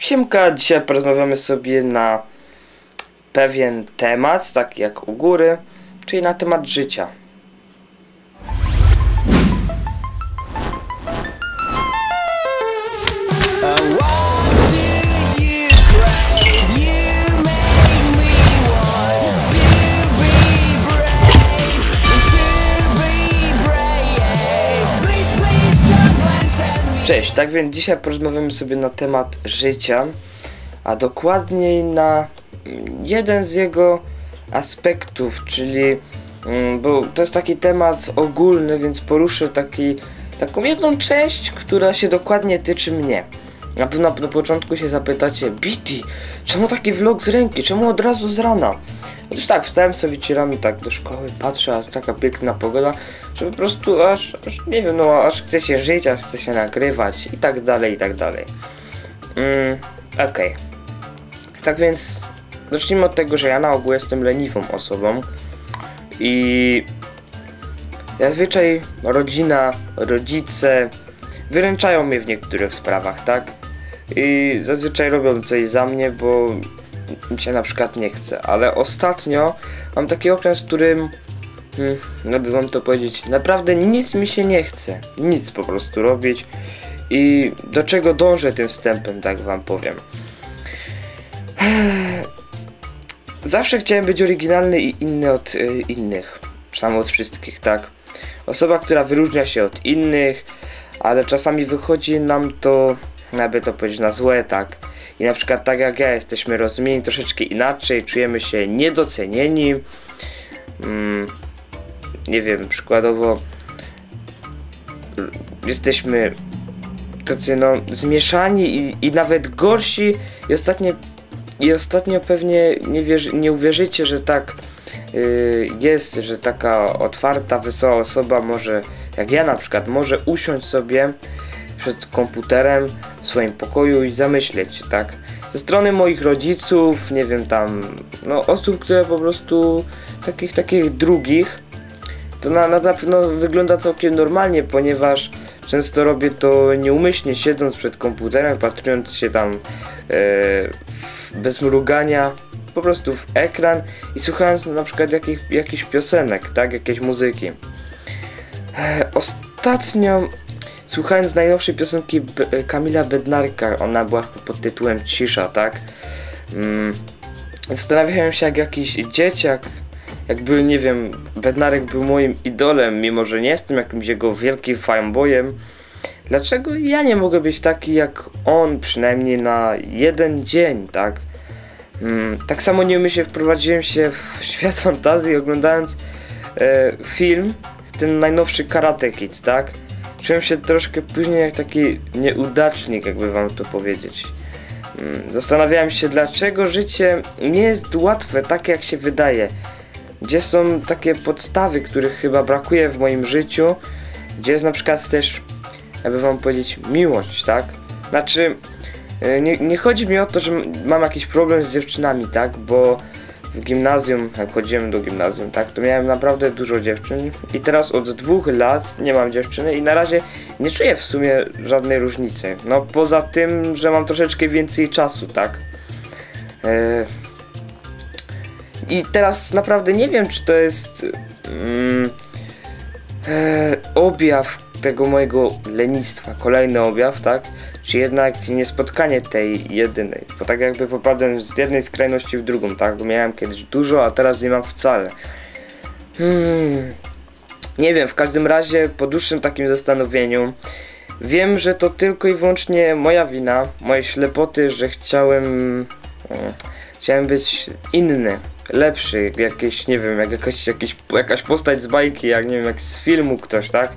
Siemka, dzisiaj porozmawiamy sobie na pewien temat, taki jak u góry, czyli na temat życia. Cześć, tak więc dzisiaj porozmawiamy sobie na temat życia, a dokładniej na mm, jeden z jego aspektów, czyli mm, bo to jest taki temat ogólny, więc poruszę taki, taką jedną część, która się dokładnie tyczy mnie. Na pewno na początku się zapytacie, Biti, czemu taki vlog z ręki, czemu od razu z rana? Otóż tak, wstałem sobie wieczorami tak do szkoły, patrzę, a taka piękna pogoda, że po prostu aż, aż, nie wiem, no aż chce się żyć, aż chce się nagrywać i tak dalej, i tak dalej. Mm, okej. Tak więc zacznijmy od tego, że ja na ogół jestem leniwą osobą i zazwyczaj rodzina, rodzice wyręczają mnie w niektórych sprawach, tak? I zazwyczaj robią coś za mnie, bo mi się na przykład nie chce, ale ostatnio mam taki okres, w którym Hmm, no by wam to powiedzieć, naprawdę nic mi się nie chce. Nic po prostu robić. I do czego dążę tym wstępem, tak wam powiem. Zawsze chciałem być oryginalny i inny od y, innych. Przynajmniej od wszystkich, tak. Osoba, która wyróżnia się od innych, ale czasami wychodzi nam to, jakby to powiedzieć, na złe, tak. I na przykład tak jak ja jesteśmy rozumieni troszeczkę inaczej, czujemy się niedocenieni. Mm, nie wiem, przykładowo jesteśmy tacy no zmieszani i, i nawet gorsi i ostatnio, i ostatnio pewnie nie, wierzy, nie uwierzycie, że tak yy, jest, że taka otwarta, wesoła osoba może, jak ja na przykład, może usiąść sobie przed komputerem w swoim pokoju i zamyśleć, tak? Ze strony moich rodziców, nie wiem tam, no osób, które po prostu takich, takich drugich, to na, na pewno wygląda całkiem normalnie, ponieważ często robię to nieumyślnie, siedząc przed komputerem, wpatrując się tam w, bez mrugania, po prostu w ekran i słuchając na przykład jakich, jakichś piosenek, tak, jakieś muzyki. E, ostatnio słuchając najnowszej piosenki B Kamila Bednarka, ona była pod tytułem Cisza, tak? Mm, zastanawiałem się jak jakiś dzieciak jakby, nie wiem, Bednarek był moim idolem, mimo że nie jestem jakimś jego wielkim fanboyem, dlaczego ja nie mogę być taki jak on, przynajmniej na jeden dzień, tak? Hmm, tak samo nie umiem się wprowadziłem się w świat fantazji oglądając e, film, ten najnowszy Karate Kid, tak? Czułem się troszkę później jak taki nieudacznik, jakby wam to powiedzieć. Hmm, zastanawiałem się, dlaczego życie nie jest łatwe, tak jak się wydaje gdzie są takie podstawy, których chyba brakuje w moim życiu, gdzie jest na przykład też, jakby wam powiedzieć, miłość, tak? Znaczy, e, nie, nie chodzi mi o to, że mam jakiś problem z dziewczynami, tak? Bo w gimnazjum, jak chodziłem do gimnazjum, tak, to miałem naprawdę dużo dziewczyn i teraz od dwóch lat nie mam dziewczyny i na razie nie czuję w sumie żadnej różnicy. No poza tym, że mam troszeczkę więcej czasu, tak. E, i teraz naprawdę nie wiem, czy to jest mm, e, objaw tego mojego lenistwa, kolejny objaw, tak? Czy jednak niespotkanie tej jedynej, bo tak jakby popadłem z jednej skrajności w drugą, tak? Bo miałem kiedyś dużo, a teraz nie mam wcale. Hmm. Nie wiem, w każdym razie po dłuższym takim zastanowieniu wiem, że to tylko i wyłącznie moja wina, moje ślepoty, że chciałem... Hmm, chciałem być inny lepszy, jakieś, nie wiem, jak jakaś, jakieś, jakaś postać z bajki, jak nie wiem, jak z filmu ktoś, tak?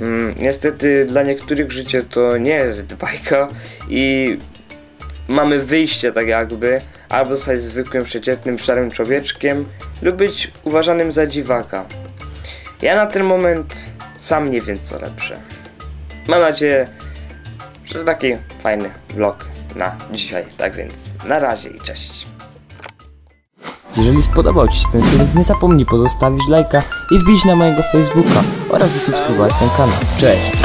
Mm, niestety dla niektórych życie to nie jest bajka i mamy wyjście tak jakby, albo zostać zwykłym, przeciętnym, szarym człowieczkiem, lub być uważanym za dziwaka. Ja na ten moment sam nie wiem co lepsze. Mam nadzieję, że taki fajny vlog na dzisiaj. Tak więc na razie i cześć. Jeżeli spodobał Ci się ten film, nie zapomnij pozostawić lajka i wbić na mojego Facebooka oraz zasubskrybować ten kanał. Cześć!